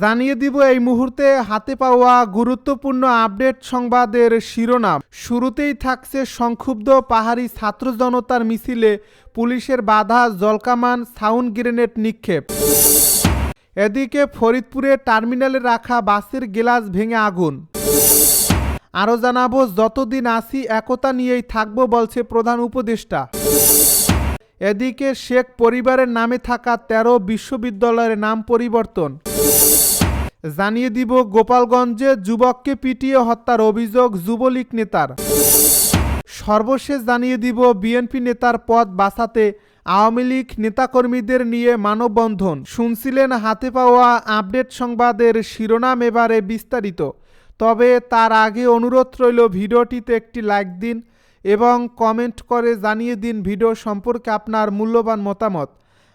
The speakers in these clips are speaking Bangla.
জানিয়ে দিব এই মুহূর্তে হাতে পাওয়া গুরুত্বপূর্ণ আপডেট সংবাদের শিরোনাম। শুরুতেই থাকছে সংক্ষুব্ধ পাহাড়ি ছাত্র জনতার মিছিলে পুলিশের বাধা, জলকামান, সাউন্ড গ্রেনেড নিক্ষেপ। এদিকে ফরিদপুরে টার্মিনালে রাখা বাসের গ্লাস ভেঙে আগুন। আরও জানাব, যতদিন আসি একতা নিয়েই থাকব বলছে প্রধান উপদেষ্টা। এদিকে শেখ পরিবারের নামে থাকা ১৩ বিশ্ববিদ্যালয়ের নাম পরিবর্তন। জানিয়ে দিব গোপালগঞ্জে যুবককে পিটিয়ে হত্যার অভিযোগ যুবলীগ নেতার। সর্বশেষ জানিয়ে দিব বিএনপি নেতার পদ বাঁচাতে আওয়ামী লীগ নেতাকর্মীদের নিয়ে মানববন্ধন। শুনছিলেন হাতে পাওয়া আপডেট সংবাদের শিরোনাম এবারে বিস্তারিত। তবে তার আগে অনুরোধ রইল ভিডিওটিতে একটি লাইক দিন এবং কমেন্ট করে জানিয়ে দিন ভিডিও সম্পর্কে আপনার মূল্যবান মতামত।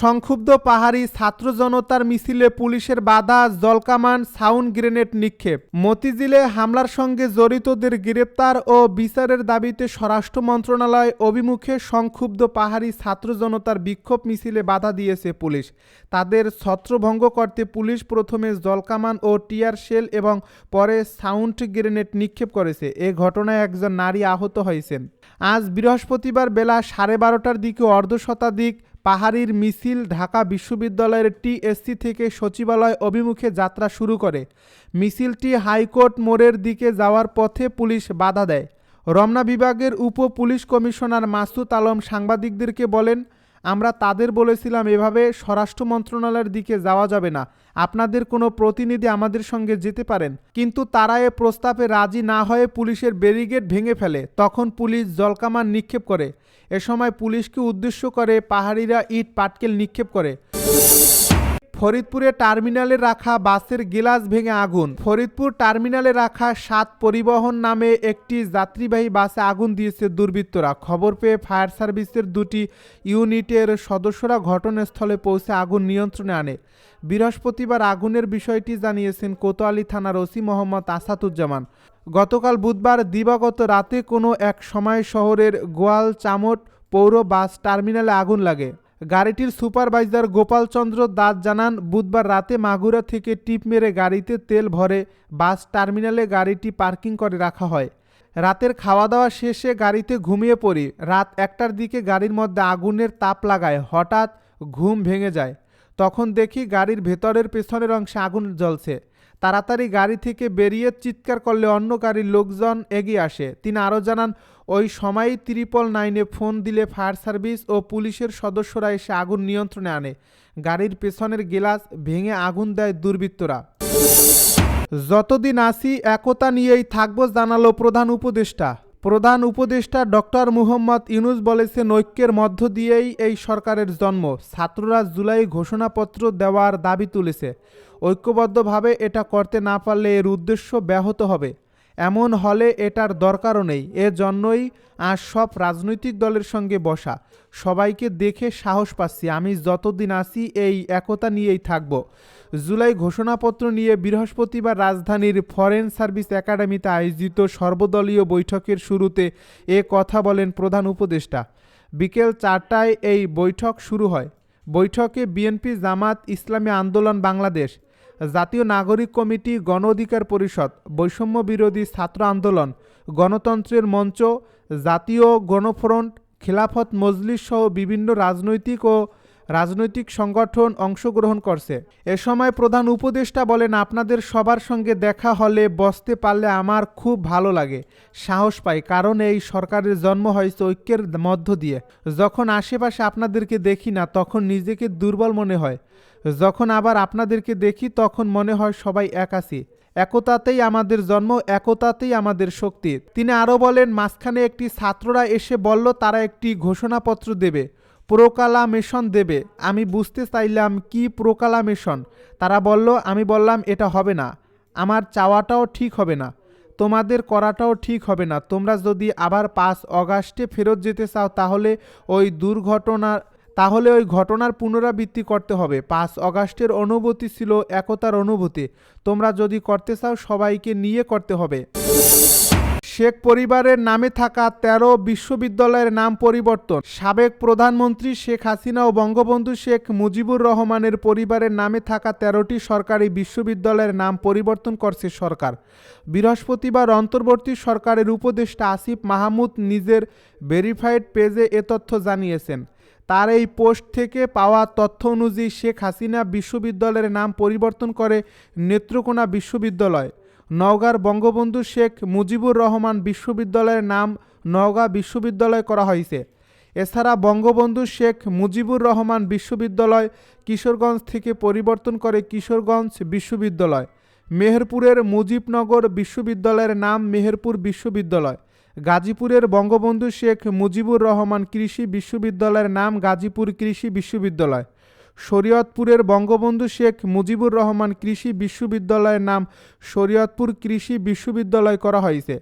সংক্ষুব্ধ পাহাড়ি ছাত্র জনতার মিছিলে পুলিশের বাধা, জলকামান, সাউন্ড গ্রেনেড নিক্ষেপ। মতিঝিলে হামলার সঙ্গে জড়িতদের গ্রেপ্তার ও বিচারের দাবিতে স্বরাষ্ট্র মন্ত্রণালয় অভিমুখে সংক্ষুব্ধ পাহাড়ি ছাত্র জনতার বিক্ষোভ মিছিলে বাধা দিয়েছে পুলিশ। তাদের ছত্রভঙ্গ করতে পুলিশ প্রথমে জলকামান ও টিয়ার শেল এবং পরে সাউন্ড গ্রেনেড নিক্ষেপ করেছে। এ ঘটনায় একজন নারী আহত হয়েছেন। আজ বৃহস্পতিবার বেলা সাড়ে বারোটার দিকে অর্ধশতাধিক পাহাড়ির মিছিল ঢাকা বিশ্ববিদ্যালয়ের টিএসসি থেকে সচিবালয় অভিমুখে যাত্রা শুরু করে। মিছিলটি হাইকোর্ট মোড়ের দিকে যাওয়ার পথে পুলিশ বাধা দেয়। রমনা বিভাগের উপ পুলিশ কমিশনার মাসুদ আলম সাংবাদিকদেরকে বলেন আমরা তাদের বলেছিলাম, এভাবে স্বরাষ্ট্র মন্ত্রণালয়ের দিকে যাওয়া যাবে না। আপনাদের কোনো প্রতিনিধি আমাদের সঙ্গে যেতে পারেন। কিন্তু তারা এ প্রস্তাবে রাজি না হয়ে পুলিশের ব্যারিগেড ভেঙে ফেলে। তখন পুলিশ জলকামান নিক্ষেপ করে। এ সময় পুলিশকে উদ্দেশ্য করে পাহাড়িরা ইট পাটকেল নিক্ষেপ করে। ফরিদপুরে টার্মিনালে রাখা বাসের গিলাস ভেঙে আগুন। ফরিদপুর টার্মিনালে রাখা সাত পরিবহন নামে একটি যাত্রীবাহী বাসে আগুন দিয়েছে দুর্বৃত্তরা। খবর পেয়ে ফায়ার সার্ভিসের দুটি ইউনিটের সদস্যরা ঘটনাস্থলে পৌঁছে আগুন নিয়ন্ত্রণে আনে। বৃহস্পতিবার আগুনের বিষয়টি জানিয়েছেন কোতোয়ালি থানার ওসি মোহাম্মদ আসাদুজ্জামান। গতকাল বুধবার দিবাগত রাতে কোনো এক সময় শহরের গোয়াল চামট পৌর বাস টার্মিনালে আগুন লাগে। গাড়িটির সুপারভাইজার গোপালচন্দ্র দাস জানান, বুধবার রাতে মাগুরা থেকে টিপ মেরে গাড়িতে তেল ভরে বাস টার্মিনালে গাড়িটি পার্কিং করে রাখা হয়। রাতের খাওয়া দাওয়া শেষে গাড়িতে ঘুমিয়ে পড়ি। রাত একটার দিকে গাড়ির মধ্যে আগুনের তাপ লাগায়, হঠাৎ ঘুম ভেঙে যায়। তখন দেখি গাড়ির ভেতরের পেছনের অংশে আগুন জ্বলছে। তাড়াতাড়ি গাড়ি থেকে বেরিয়ে চিৎকার করলে অন্য গাড়ির লোকজন এগিয়ে আসে। তিনি আরও জানান, ওই সময়ই ত্রিপল নাইনে ফোন দিলে ফায়ার সার্ভিস ও পুলিশের সদস্যরা এসে আগুন নিয়ন্ত্রণে আনে। গাড়ির পেছনের গেলাস ভেঙে আগুন দেয় দুর্বৃত্তরা। যতদিন আসি একতা নিয়েই থাকব জানালো প্রধান উপদেষ্টা। প্রধান উপদেষ্টা ডক্টর মুহম্মদ ইউনুস বলেছেন, ঐক্যের মধ্য দিয়েই এই সরকারের জন্ম। ছাত্ররা জুলাই ঘোষণাপত্র দেওয়ার দাবি তুলেছে। ঐক্যবদ্ধভাবে এটা করতে না পারলে এর উদ্দেশ্য ব্যাহত হবে। এমন হলে এটার দরকারও নেই। এজন্যই আর সব রাজনৈতিক দলের সঙ্গে বসা। সবাইকে দেখে সাহস পাচ্ছি। আমি যতদিন আসি এই একতা নিয়েই থাকব। জুলাই ঘোষণাপত্র নিয়ে বৃহস্পতিবার রাজধানীর ফরেন সার্ভিস একাডেমিতে আয়োজিত সর্বদলীয় বৈঠকের শুরুতে এ কথা বলেন প্রধান উপদেষ্টা। বিকেল চারটায় এই বৈঠক শুরু হয়। বৈঠকে বিএনপি জামাত ইসলামী আন্দোলন বাংলাদেশ জাতীয় নাগরিক কমিটি গণ অধিকার পরিষদ, বৈষম্য বিরোধী ছাত্র আন্দোলন, গণতন্ত্রের মঞ্চ, জাতীয় গণফ্রন্ট খিলাফত মজলিস সহ বিভিন্ন রাজনৈতিক ও রাজনৈতিক সংগঠন অংশগ্রহণ করছে। এ সময় প্রধান উপদেষ্টা বলেন, আপনাদের সবার সঙ্গে দেখা হলে বসতে পারলে আমার খুব ভালো লাগে। সাহস পাই, কারণ এই সরকারের জন্ম হয়েছে ঐক্যের মধ্য দিয়ে। যখন আশেপাশে আপনাদেরকে দেখি না, তখন নিজেকে দুর্বল মনে হয়। যখন আবার আপনাদেরকে দেখি, তখন মনে হয় সবাই এক আছি। একতাতেই আমাদের জন্ম, একতাতেই আমাদের শক্তি। তিনি আরও বলেন, মাঝখানে একটি ছাত্ররা এসে বলল, তারা একটি ঘোষণাপত্র দেবে। প্রোকালামেশন দেবে। আমি বুঝতে চাইলাম কি প্রোকালামেশন। তারা বলল, আমি বললাম এটা হবে না। আমার চাওয়াটাও ঠিক হবে না। তোমাদের করাটাও ঠিক হবে না। তোমরা যদি আবার পাঁচ অগাস্টে ফেরত যেতে চাও, তাহলে ওই দুর্ঘটনার তাহলে ওই ঘটনার পুনরাবৃত্তি করতে হবে। পাঁচ অগাস্টের অনুভূতি ছিল একতার অনুভূতি। তোমরা যদি করতে চাও, সবাইকে নিয়ে করতে হবে। শেখ পরিবারের নামে থাকা তেরো বিশ্ববিদ্যালয়ের নাম পরিবর্তন। সাবেক প্রধানমন্ত্রী শেখ হাসিনা ও বঙ্গবন্ধু শেখ মুজিবুর রহমানের পরিবারের নামে থাকা তেরোটি সরকারি বিশ্ববিদ্যালয়ের নাম পরিবর্তন করছে সরকার। বৃহস্পতিবার অন্তর্বর্তী সরকারের উপদেষ্টা আসিফ মাহমুদ নিজের ভেরিফাইড পেজে এ তথ্য জানিয়েছেন। তার এই পোস্ট থেকে পাওয়া তথ্য অনুযায়ী শেখ হাসিনা বিশ্ববিদ্যালয়ের নাম পরিবর্তন করে নেত্রকোনা বিশ্ববিদ্যালয়। নওগাঁর বঙ্গবন্ধু শেখ মুজিবুর রহমান বিশ্ববিদ্যালয়ের নাম নওগাঁ বিশ্ববিদ্যালয় করা হয়েছে। এছাড়া বঙ্গবন্ধু শেখ মুজিবুর রহমান বিশ্ববিদ্যালয় কিশোরগঞ্জ থেকে পরিবর্তন করে কিশোরগঞ্জ বিশ্ববিদ্যালয়। মেহেরপুরের মুজিবনগর বিশ্ববিদ্যালয়ের নাম মেহেরপুর বিশ্ববিদ্যালয়। গাজীপুরের বঙ্গবন্ধু শেখ মুজিবুর রহমান কৃষি বিশ্ববিদ্যালয়ের নাম গাজীপুর কৃষি বিশ্ববিদ্যালয়। শরীয়তপুরের বঙ্গবন্ধু শেখ মুজিবুর রহমান কৃষি বিশ্ববিদ্যালয়ের নাম শরীয়তপুর কৃষি বিশ্ববিদ্যালয় করা হয়েছে।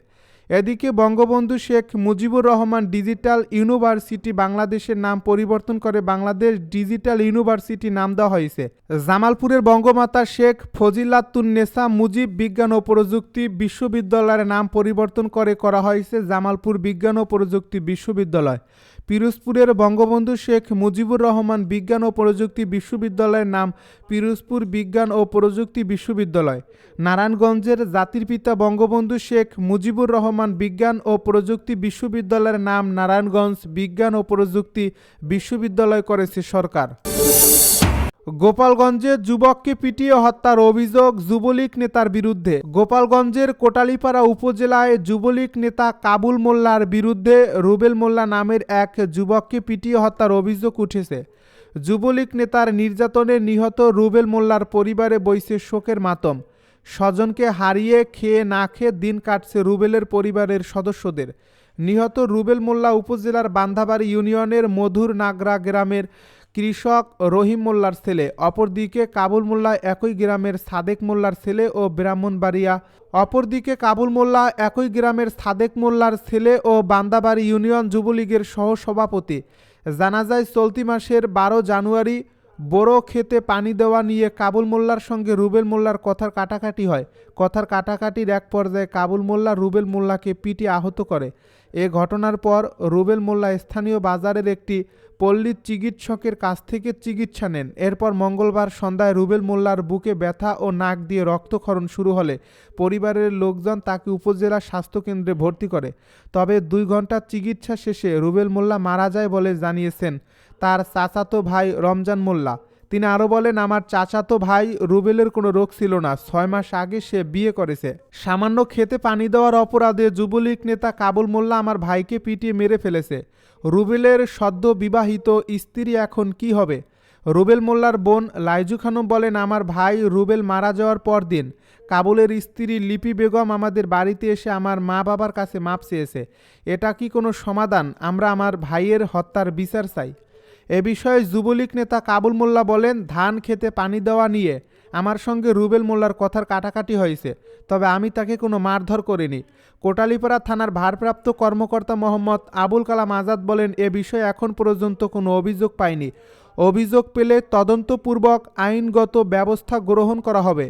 এদিকে বঙ্গবন্ধু শেখ মুজিবুর রহমান ডিজিটাল ইউনিভার্সিটি বাংলাদেশের নাম পরিবর্তন করে বাংলাদেশ ডিজিটাল ইউনিভার্সিটি নাম দেওয়া হয়েছে। জামালপুরের বঙ্গমাতা শেখ ফজিলাতুন্নেসা মুজিব বিজ্ঞান ও প্রযুক্তি বিশ্ববিদ্যালয়ের নাম পরিবর্তন করে করা হয়েছে জামালপুর বিজ্ঞান ও প্রযুক্তি বিশ্ববিদ্যালয়। পিরোজপুরের বঙ্গবন্ধু শেখ মুজিবুর রহমান বিজ্ঞান ও প্রযুক্তি বিশ্ববিদ্যালয়ের নাম পিরোজপুর বিজ্ঞান ও প্রযুক্তি বিশ্ববিদ্যালয়। নারায়ণগঞ্জের জাতির পিতা বঙ্গবন্ধু শেখ মুজিবুর রহমান বিজ্ঞান ও প্রযুক্তি বিশ্ববিদ্যালয়ের নাম নারায়ণগঞ্জ বিজ্ঞান ও প্রযুক্তি বিশ্ববিদ্যালয় করেছে সরকার। গোপালগঞ্জে যুবককে পিটিয়ে হত্যার অভিযোগ যুবলীগ নেতার বিরুদ্ধে। গোপালগঞ্জের কোটালীপাড়া উপজেলায় যুবলীগ নেতা কাবুল মোল্লার বিরুদ্ধে রুবেল মোল্লা নামের এক যুবককে পিটিয়ে হত্যার অভিযোগ উঠেছে। যুবলীগ নেতার নির্যাতনে নিহত রুবেল মোল্লার পরিবারে বইছে শোকের মাতম। স্বজনকে হারিয়ে খেয়ে না খেয়ে দিন কাটছে রুবেলের পরিবারের সদস্যদের। নিহত রুবেল মোল্লা উপজেলার বান্ধাবাড়ি ইউনিয়নের মধুর নাগরা গ্রামের কৃষক রহিম মোল্লার ছেলে, অপরদিকে কাবুল মোল্লা একই গ্রামের সাদেক মোল্লার ছেলে ও ব্রাহ্মণবাড়িয়া। অপরদিকে কাবুল মোল্লা একই গ্রামের সাদেক মোল্লার ছেলে ও বান্দাবাড়ি ইউনিয়ন যুবলীগের সহসভাপতি। জানা যায়, চলতি মাসের বারো জানুয়ারি বড়ো খেতে পানি দেওয়া নিয়ে কাবুল মোল্লার সঙ্গে রুবেল মোল্লার কথার কাটাকাটি হয়। কথার কাটাকাটির এক পর্যায়ে কাবুল মোল্লা রুবেল মোল্লাকে পিটি আহত করে। এ ঘটনার পর রুবেল মোল্লা স্থানীয় বাজারের একটি পল্লী চিকিৎসকের কাছ থেকে চিকিৎসা নেন। এরপর মঙ্গলবার সন্ধ্যায় রুবেল মোল্লার বুকে ব্যথা ও নাক দিয়ে রক্তক্ষরণ শুরু হলে পরিবারের লোকজন তাকে উপজেলা স্বাস্থ্যকেন্দ্রে ভর্তি করে। তবে দুই ঘণ্টার চিকিৎসা শেষে রুবেল মোল্লা মারা যায় বলে জানিয়েছেন তার চাচাতো ভাই রমজান মোল্লা। তিনি আরও বলেন, আমার চাচাতো ভাই রুবেলের কোনো রোগ ছিল না। ছয় মাস আগে সে বিয়ে করেছে। সামান্য খেতে পানি দেওয়ার অপরাধে যুবলীগ নেতা কাবুল মোল্লা আমার ভাইকে পিটিয়ে মেরে ফেলেছে। রুবেলের সদ্য বিবাহিত স্ত্রী এখন কি হবে? রুবেল মোল্লার বোন লাইজু খানম বলেন, আমার ভাই রুবেল মারা যাওয়ার পর দিন কাবুলের স্ত্রী লিপি বেগম আমাদের বাড়িতে এসে আমার মা বাবার কাছে মাপ চেয়েছে। এটা কি কোনো সমাধান? আমরা আমার ভাইয়ের হত্যার বিচার চাই। এ বিষয়ে যুবলীগ নেতা কাবুল মোল্লা বলেন, ধান খেতে পানি দেওয়া নিয়ে আমার সঙ্গে রুবেল মোল্লার কথার কাটাকাটি হয়েছে, তবে আমি তাকে কোনো মারধর করিনি। কোটালীপাড়া থানার ভারপ্রাপ্ত কর্মকর্তা মোহাম্মদ আবুল কালাম আজাদ বলেন, এ বিষয়ে এখন পর্যন্ত কোনো অভিযোগ পাইনি। অভিযোগ পেলে তদন্তপূর্বক আইনগত ব্যবস্থা গ্রহণ করা হবে।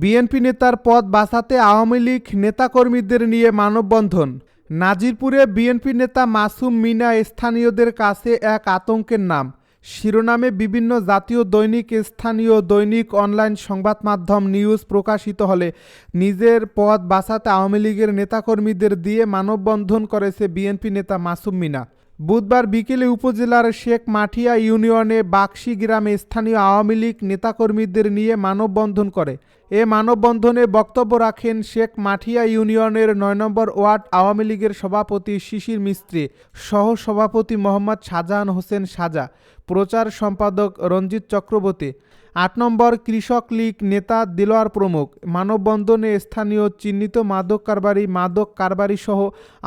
বিএনপি নেতার পদ বাঁচাতে আওয়ামী লীগ নেতাকর্মীদের নিয়ে মানববন্ধন। নাজিরপুরে বিএনপি নেতা মাসুম মিনা স্থানীয়দের কাছে এক আতঙ্কের নাম। শিরোনামে বিভিন্ন জাতীয় দৈনিক, স্থানীয় দৈনিক, অনলাইন সংবাদ মাধ্যম নিউজ প্রকাশিত হলে নিজের পদ বাঁচাতে আওয়ামী লীগের নেতাকর্মীদের দিয়ে মানববন্ধন করেছে বিএনপি নেতা মাসুম মিনা। বুধবার বিকেলে উপজেলার শেখ মাঠিয়া ইউনিয়নে বাক্সি গ্রামে স্থানীয় আওয়ামী লীগ নেতাকর্মীদের নিয়ে মানববন্ধন করে। এ মানববন্ধনে বক্তব্য রাখেন শেখ মাঠিয়া ইউনিয়নের নয় নম্বর ওয়ার্ড আওয়ামী লীগের সভাপতি শিশির মিস্ত্রি সহ সভাপতি মোহাম্মদ শাহজাহান হোসেন সাজা, প্রচার সম্পাদক রঞ্জিত চক্রবর্তী, আট নম্বর কৃষক লীগ নেতা দিলোয়ার প্রমুখ, মানববন্ধনে স্থানীয় চিহ্নিত মাদক কারবারি মাদক কারবারি সহ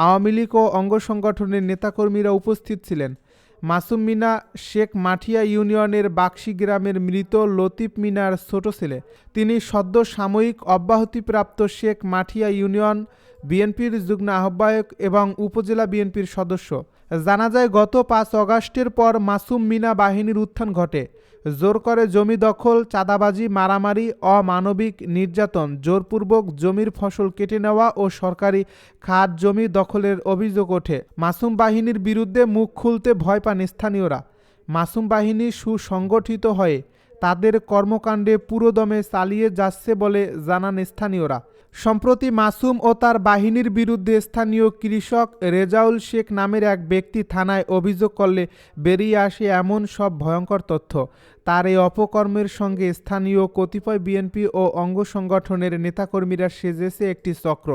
আওয়ামী লীগ ও অঙ্গ সংগঠনের নেতাকর্মীরা উপস্থিত ছিলেন। মাসুম মিনা, শেখ মাঠিয়া ইউনিয়নের বাক্সি গ্রামের মৃত লতিফ মিনার ছোট ছেলে। তিনি সদ্য সাময়িক অব্যাহতিপ্রাপ্ত শেখ মাঠিয়া ইউনিয়ন, বিএনপির যুগ্ম আহ্বায়ক এবং উপজেলা বিএনপির সদস্য। জানা যায়, গত পাঁচ অগাস্টের পর মাসুম মিনা বাহিনীর উত্থান ঘটে। জোর করে জমি দখল, চাঁদাবাজি, মারামারি, অমানবিক নির্যাতন, জোরপূর্বক জমির ফসল কেটে নেওয়া ও সরকারি খাত জমি দখলের অভিযোগ ওঠে। মাসুম বাহিনীর বিরুদ্ধে মুখ খুলতে ভয় পান স্থানীয়রা। মাসুম বাহিনী সুসংগঠিত হয়ে তাদের কর্মকাণ্ডে পুরোদমে চালিয়ে যাচ্ছে বলে জানান স্থানীয়রা। সম্প্রতি মাসুম ও তার বাহিনীর বিরুদ্ধে স্থানীয় কৃষক রেজাউল শেখ নামের এক ব্যক্তি থানায় অভিযোগ করলে বেরিয়ে আসে এমন সব ভয়ঙ্কর তথ্য। তার এই অপকর্মের সঙ্গে স্থানীয় কতিপয় বিএনপি ও অঙ্গ সংগঠনের নেতাকর্মীরা সেজেছে একটি চক্র।